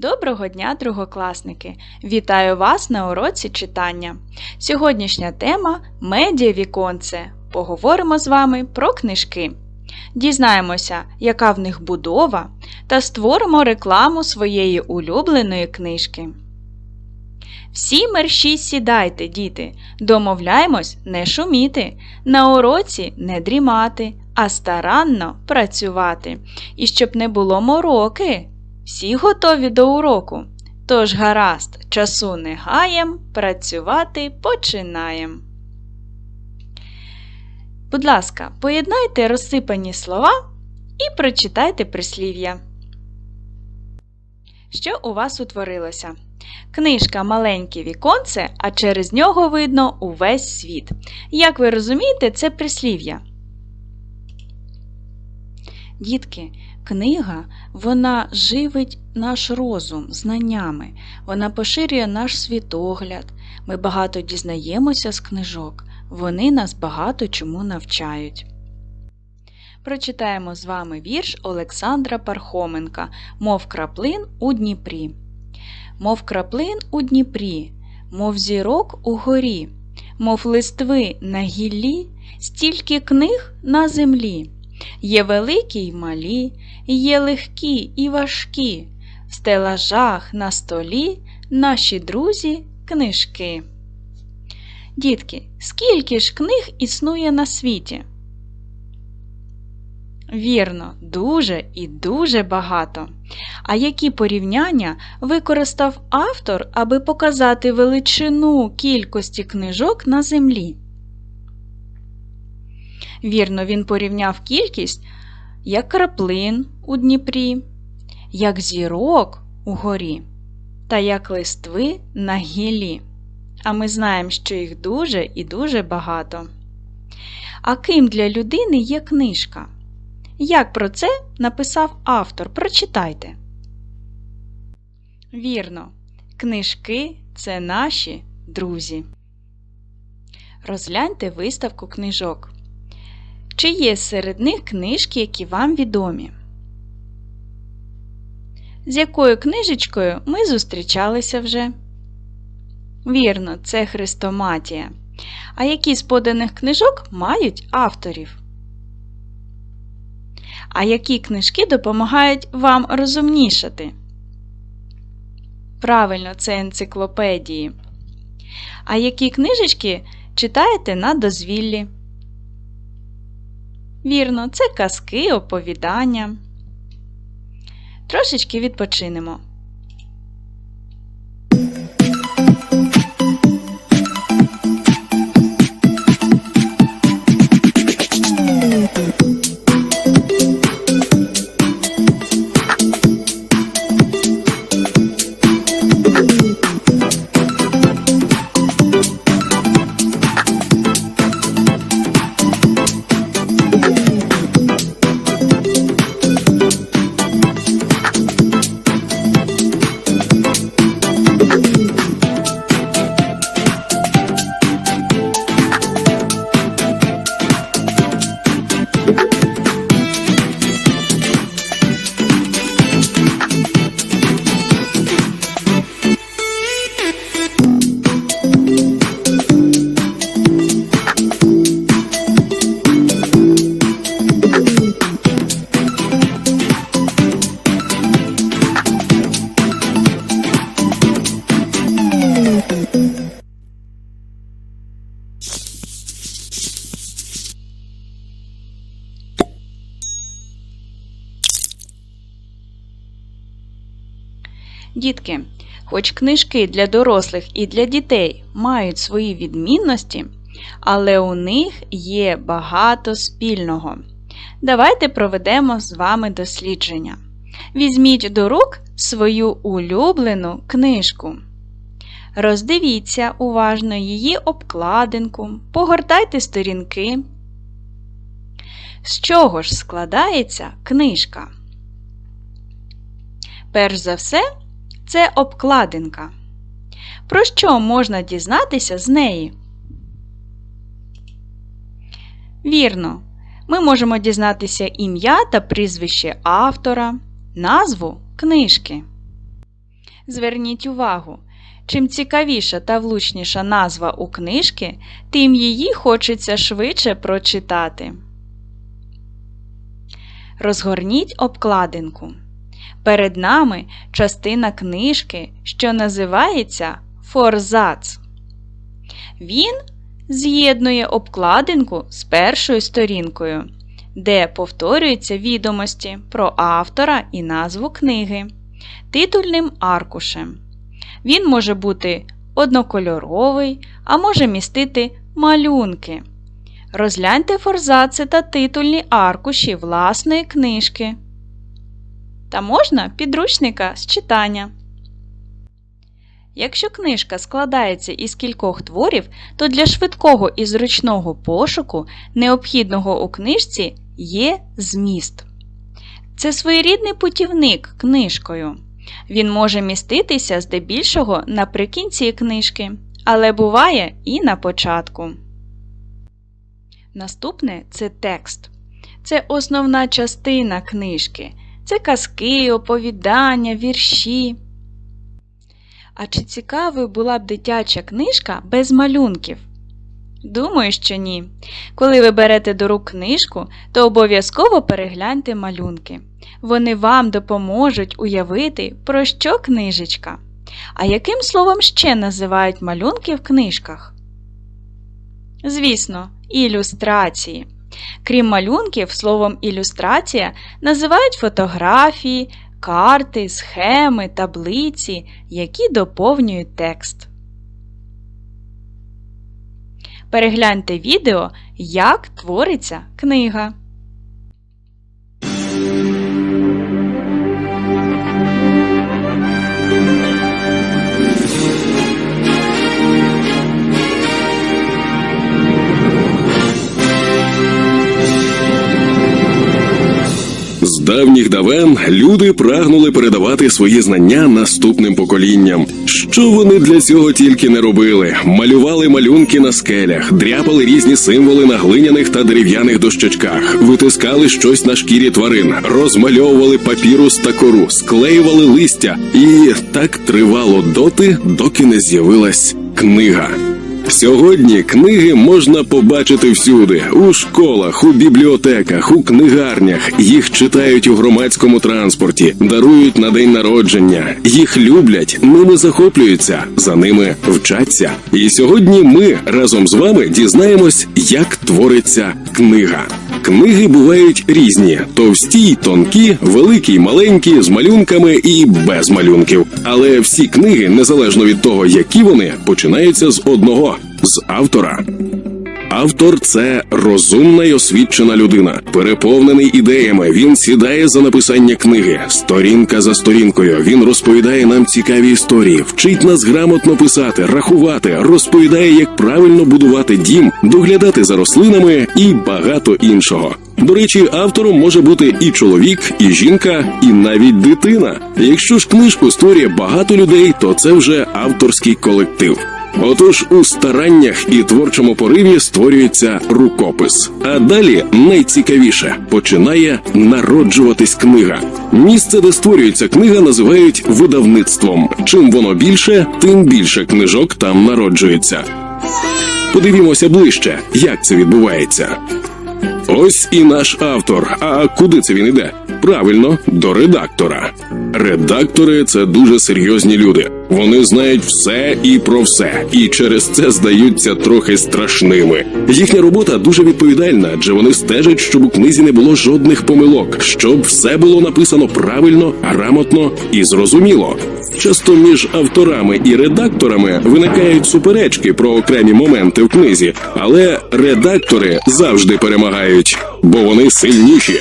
Доброго дня, другокласники! Вітаю вас на уроці читання. Сьогоднішня тема медіа віконце. Поговоримо з вами про книжки. Дізнаємося, яка в них будова, та створимо рекламу своєї улюбленої книжки. Всі мерщі сідайте, діти, домовляємось не шуміти, на уроці не дрімати, а старанно працювати. І щоб не було мороки. Всі готові до уроку. Тож гаразд, часу не гаєм, працювати починаєм. Будь ласка, поєднайте розсипані слова і прочитайте прислів'я. Що у вас утворилося? Книжка маленьке віконце, а через нього видно увесь світ. Як ви розумієте, це прислів'я. Дітки, книга вона живить наш розум знаннями, вона поширює наш світогляд. Ми багато дізнаємося з книжок, вони нас багато чому навчають. Прочитаємо з вами вірш Олександра Пархоменка Мов краплин у Дніпрі. Мов краплин у Дніпрі, мов зірок у горі, мов листви на гіллі, стільки книг на землі. Є великі й малі, є легкі і важкі, в стелажах на столі наші друзі книжки. Дітки, скільки ж книг існує на світі? Вірно, дуже і дуже багато. А які порівняння використав автор, аби показати величину кількості книжок на землі? Вірно, він порівняв кількість як краплин у Дніпрі, як зірок у горі та як листви на гілі. А ми знаємо, що їх дуже і дуже багато. А ким для людини є книжка? Як про це написав автор? Прочитайте. Вірно, книжки це наші друзі. Розгляньте виставку книжок. Чи є серед них книжки, які вам відомі? З якою книжечкою ми зустрічалися вже? Вірно, це Хрестоматія. А які з поданих книжок мають авторів? А які книжки допомагають вам розумнішати? Правильно, це енциклопедії. А які книжечки читаєте на дозвіллі? Вірно, це казки, оповідання. Трошечки відпочинемо. Хоч книжки для дорослих і для дітей мають свої відмінності, але у них є багато спільного. Давайте проведемо з вами дослідження. Візьміть до рук свою улюблену книжку. Роздивіться уважно її обкладинку, погортайте сторінки. З чого ж складається книжка? Перш за все, це обкладинка. Про що можна дізнатися з неї? Вірно, ми можемо дізнатися ім'я та прізвище автора, назву книжки. Зверніть увагу, чим цікавіша та влучніша назва у книжки, тим її хочеться швидше прочитати. Розгорніть обкладинку. Перед нами частина книжки, що називається Форзац. Він з'єднує обкладинку з першою сторінкою, де повторюються відомості про автора і назву книги, титульним аркушем. Він може бути однокольоровий, а може містити малюнки. Розгляньте форзаци та титульні аркуші власної книжки. Та можна підручника з читання. Якщо книжка складається із кількох творів, то для швидкого і зручного пошуку необхідного у книжці є зміст. Це своєрідний путівник книжкою. Він може міститися здебільшого наприкінці книжки, але буває і на початку. Наступне це текст. Це основна частина книжки. Це казки, оповідання, вірші. А чи цікавою була б дитяча книжка без малюнків? Думаю, що ні. Коли ви берете до рук книжку, то обов'язково перегляньте малюнки. Вони вам допоможуть уявити, про що книжечка. А яким словом ще називають малюнки в книжках? Звісно, ілюстрації. Крім малюнків, словом ілюстрація називають фотографії, карти, схеми, таблиці, які доповнюють текст. Перегляньте відео, як твориться книга. Давніх давен люди прагнули передавати свої знання наступним поколінням. Що вони для цього тільки не робили: малювали малюнки на скелях, дряпали різні символи на глиняних та дерев'яних дощечках, витискали щось на шкірі тварин, розмальовували папірус та кору, склеювали листя, і так тривало доти, доки не з'явилась книга. Сьогодні книги можна побачити всюди: у школах, у бібліотеках, у книгарнях. Їх читають у громадському транспорті, дарують на день народження. Їх люблять, ними захоплюються, за ними вчаться. І сьогодні ми разом з вами дізнаємось, як твориться книга. Книги бувають різні: товсті, тонкі, великі, й маленькі, з малюнками і без малюнків. Але всі книги, незалежно від того, які вони, починаються з одного з автора. Автор це розумна й освічена людина, переповнений ідеями. Він сідає за написання книги, сторінка за сторінкою. Він розповідає нам цікаві історії, вчить нас грамотно писати, рахувати, розповідає, як правильно будувати дім, доглядати за рослинами і багато іншого. До речі, автором може бути і чоловік, і жінка, і навіть дитина. Якщо ж книжку створює багато людей, то це вже авторський колектив. Отож, у стараннях і творчому пориві створюється рукопис. А далі найцікавіше починає народжуватись книга. Місце, де створюється книга, називають видавництвом. Чим воно більше, тим більше книжок там народжується. Подивімося ближче, як це відбувається. Ось і наш автор. А куди це він іде? Правильно, до редактора. Редактори це дуже серйозні люди. Вони знають все і про все, і через це здаються трохи страшними. Їхня робота дуже відповідальна, адже вони стежать, щоб у книзі не було жодних помилок, щоб все було написано правильно, грамотно і зрозуміло. Часто між авторами і редакторами виникають суперечки про окремі моменти в книзі, але редактори завжди перемагають, бо вони сильніші.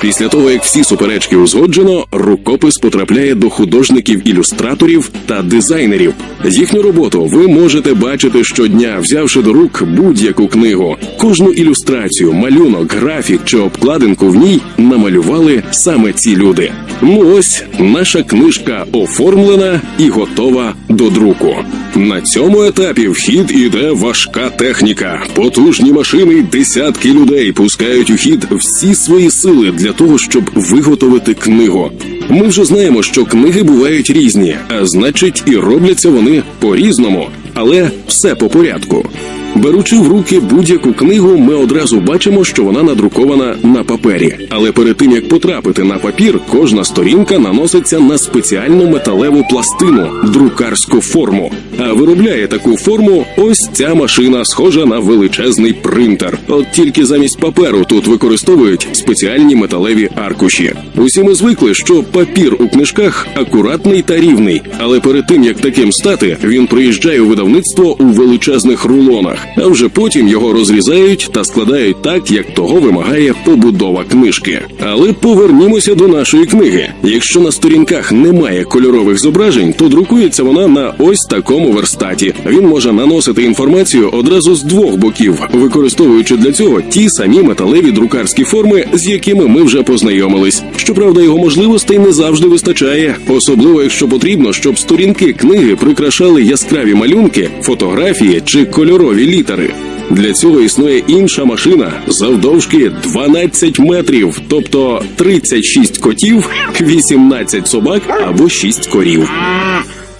Після того, як всі суперечки узгоджено, рукопис потрапляє до художників-ілюстраторів та дизайнерів. Їхню роботу ви можете бачити щодня, взявши до рук будь-яку книгу. Кожну ілюстрацію, малюнок, графік чи обкладинку в ній намалювали саме ці люди. Ну ось наша книжка оформлена і готова до друку. На цьому етапі в хід іде важка техніка. Потужні машини й десятки людей пускають у хід всі свої сили для того, щоб виготовити книгу. Ми вже знаємо, що книги бувають різні, а значить, і робляться вони по-різному, але все по порядку. Беручи в руки будь-яку книгу, ми одразу бачимо, що вона надрукована на папері. Але перед тим як потрапити на папір, кожна сторінка наноситься на спеціальну металеву пластину друкарську форму. А виробляє таку форму ось ця машина, схожа на величезний принтер. От тільки замість паперу тут використовують спеціальні металеві аркуші. Усі ми звикли, що папір у книжках акуратний та рівний, але перед тим як таким стати, він приїжджає у видавництво у величезних рулонах, а вже потім його розрізають та складають так, як того вимагає побудова книжки. Але повернімося до нашої книги. Якщо на сторінках немає кольорових зображень, то друкується вона на ось такому верстаті. Він може наносити інформацію одразу з двох боків, використовуючи для цього ті самі металеві друкарські форми, з якими ми вже познайомились. Щоправда, його можливостей не завжди вистачає, особливо якщо потрібно, щоб сторінки книги прикрашали яскраві малюнки, фотографії чи кольорові літери. Для цього існує інша машина завдовжки 12 метрів, тобто 36 котів, 18 собак або 6 корів.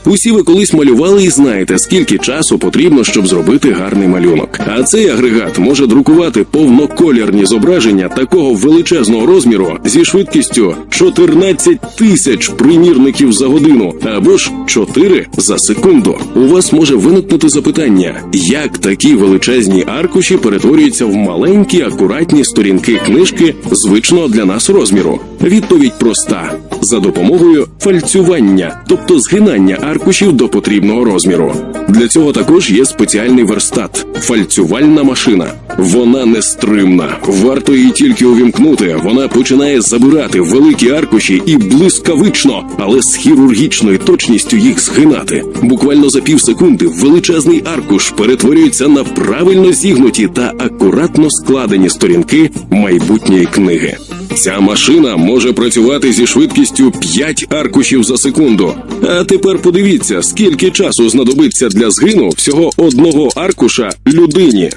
Усі ви колись малювали і знаєте, скільки часу потрібно, щоб зробити гарний малюнок. А цей агрегат може друкувати повноколірні зображення такого величезного розміру зі швидкістю 14 тисяч примірників за годину або ж 4 за секунду. У вас може виникнути запитання, як такі величезні аркуші перетворюються в маленькі акуратні сторінки книжки звичного для нас розміру. Відповідь проста: за допомогою фальцювання, тобто згинання аркушів до потрібного розміру. Для цього також є спеціальний верстат фальцювальна машина. Вона нестримна. Варто її тільки увімкнути. Вона починає забирати великі аркуші і блискавично, але з хірургічною точністю їх згинати. Буквально за пів секунди величезний аркуш перетворюється на правильно зігнуті та акуратно складені сторінки майбутньої книги. Ця машина може працювати зі швидкістю 5 аркушів за секунду. А тепер подивіться, скільки часу знадобиться для згину всього одного аркуша людині.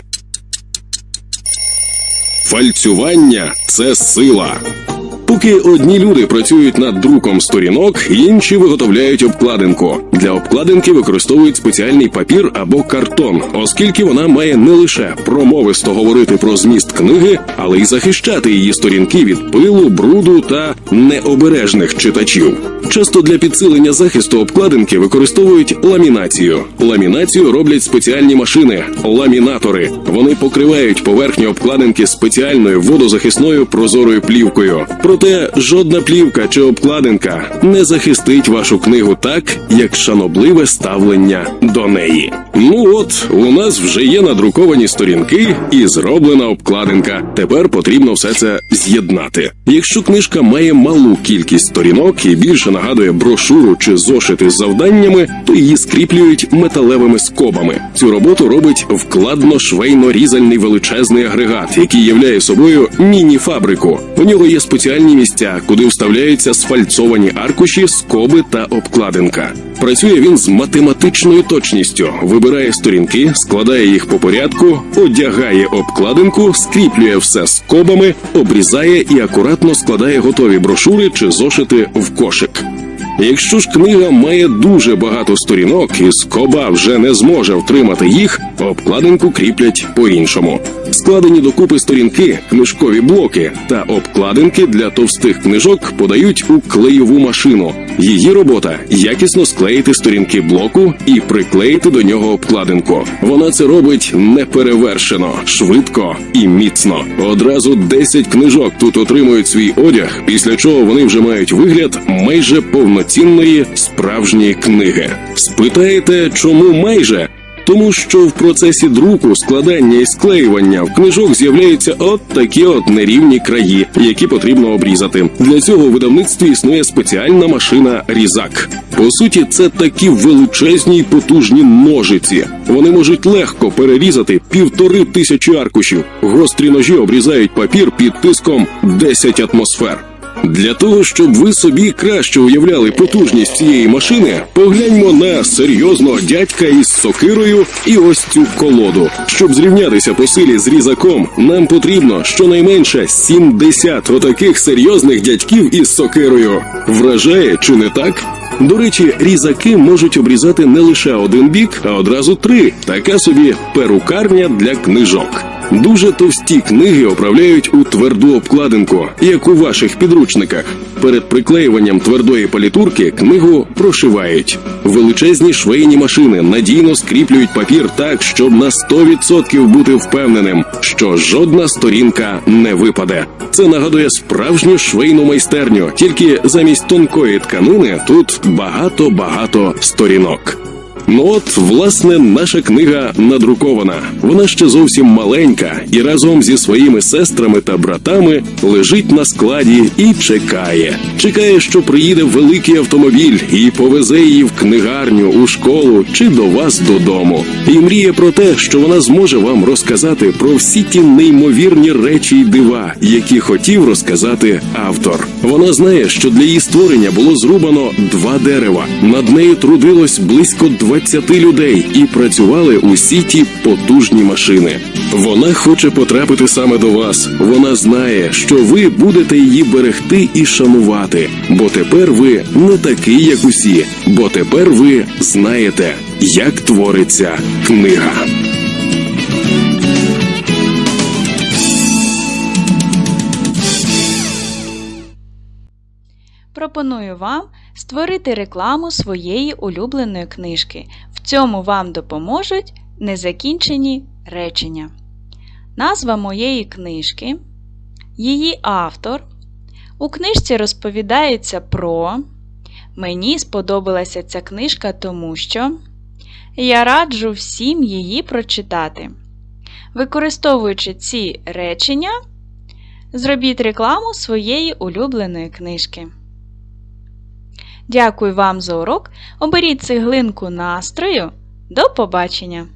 Фальцювання це сила. Поки одні люди працюють над друком сторінок, інші виготовляють обкладинку. Для обкладинки використовують спеціальний папір або картон, оскільки вона має не лише промовисто говорити про зміст книги, але й захищати її сторінки від пилу, бруду та необережних читачів. Часто для підсилення захисту обкладинки використовують ламінацію. Ламінацію роблять спеціальні машини ламінатори. Вони покривають поверхню обкладинки спеціальною водозахисною прозорою плівкою. Проте жодна плівка чи обкладинка не захистить вашу книгу так, як шанобливе ставлення до неї. Ну от у нас вже є надруковані сторінки і зроблена обкладинка. Тепер потрібно все це з'єднати. Якщо книжка має малу кількість сторінок і більше нагадує брошуру чи зошити з завданнями, то її скріплюють металевими скобами. Цю роботу робить вкладно швейно різальний величезний агрегат, який являє собою міні-фабрику. У нього є спеціальні місця, куди вставляються сфальцовані аркуші, скоби та обкладинка. Працює він з математичною точністю, вибирає сторінки, складає їх по порядку, одягає обкладинку, скріплює все скобами, обрізає і акуратно складає готові брошури чи зошити в кошик. Якщо ж книга має дуже багато сторінок і скоба вже не зможе втримати їх, обкладинку кріплять по-іншому. Складені докупи сторінки, книжкові блоки та обкладинки для товстих книжок подають у клеєву машину. Її робота якісно склеїти сторінки блоку і приклеїти до нього обкладинку. Вона це робить неперевершено, швидко і міцно. Одразу 10 книжок тут отримують свій одяг, після чого вони вже мають вигляд майже повноцінної справжньої книги. Спитаєте, чому майже? Тому що в процесі друку, складання і склеювання в книжок з'являються от такі от нерівні краї, які потрібно обрізати. Для цього у видавництві існує спеціальна машина різак. По суті, це такі величезні й потужні ножиці. Вони можуть легко перерізати півтори тисячі аркушів. Гострі ножі обрізають папір під тиском 10 атмосфер. Для того, щоб ви собі краще уявляли потужність цієї машини, погляньмо на серйозного дядька із сокирою і ось цю колоду. Щоб зрівнятися по силі з різаком, нам потрібно щонайменше 70 отаких серйозних дядьків із сокирою. Вражає чи не так? До речі, різаки можуть обрізати не лише один бік, а одразу три. Така собі перукарня для книжок. Дуже товсті книги оправляють у тверду обкладинку, як у ваших підручниках. Перед приклеюванням твердої палітурки книгу прошивають. Величезні швейні машини надійно скріплюють папір так, щоб на 100% бути впевненим, що жодна сторінка не випаде. Це нагадує справжню швейну майстерню, тільки замість тонкої тканини тут багато-багато сторінок. Ну от, власне, наша книга надрукована. Вона ще зовсім маленька і разом зі своїми сестрами та братами лежить на складі і чекає. Чекає, що приїде великий автомобіль і повезе її в книгарню, у школу чи до вас додому. І мріє про те, що вона зможе вам розказати про всі ті неймовірні речі й дива, які хотів розказати автор. Вона знає, що для її створення було зрубано два дерева. Над нею трудилось близько 20 людей і працювали усі ті потужні машини. Вона хоче потрапити саме до вас. Вона знає, що ви будете її берегти і шанувати, бо тепер ви не такий, як усі, бо тепер ви знаєте, як твориться книга. Пропоную вам створити рекламу своєї улюбленої книжки. В цьому вам допоможуть незакінчені речення. Назва моєї книжки, її автор. У книжці розповідається про. Мені сподобалася ця книжка тому що. Я раджу всім її прочитати. Використовуючи ці речення, зробіть рекламу своєї улюбленої книжки. Дякую вам за урок. Оберіть цеглинку настрою. До побачення!